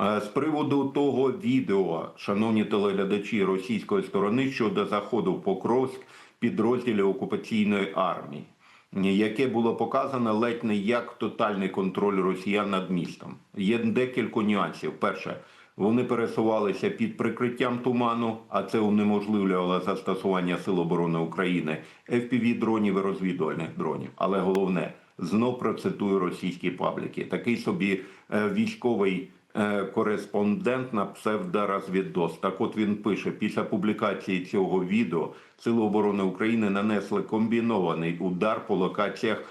Е, З приводу того відео, шановні телеглядачі російської сторони щодо заходу в Покровськ підрозділів окупаційної армії, яке було показано ледь не як тотальний контроль росіян над містом. Є декілька нюансів. Перше, вони пересувалися під прикриттям туману, а це унеможливлювало застосування Сил оборони України, fpv дронів і розвідувальних дронів. Але головне, знов процитую російські пабліки. Такий собі е, військовий кореспондент на псевдорозвіддос. Так от він пише: після публікації цього відео Сили оборони України нанесли комбінований удар по локаціях е,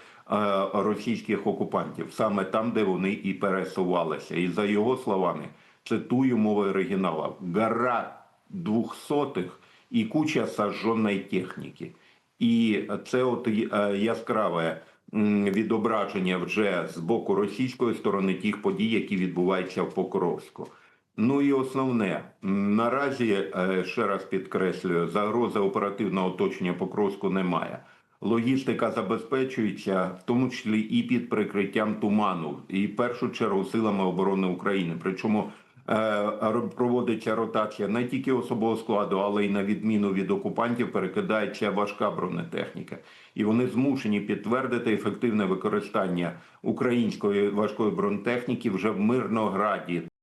російських окупантів, саме там, де вони і пересувалися. І за його словами, цитую мовою оригінала: гора двохсотих і куча сожженої техніки. І це от е, яскраве відображення вже з боку російської сторони тих подій, які відбуваються в Покровську. Ну і основне наразі е, ще раз підкреслюю, загрози оперативного оточення Покровську немає. Логістика забезпечується, в тому числі і під прикриттям туману, і в першу чергу силами оборони України. Причому проводиться ротація не тільки особового складу, але й на відміну від окупантів перекидається важка бронетехніка, і вони змушені підтвердити ефективне використання української важкої бронетехніки вже в Мирнограді.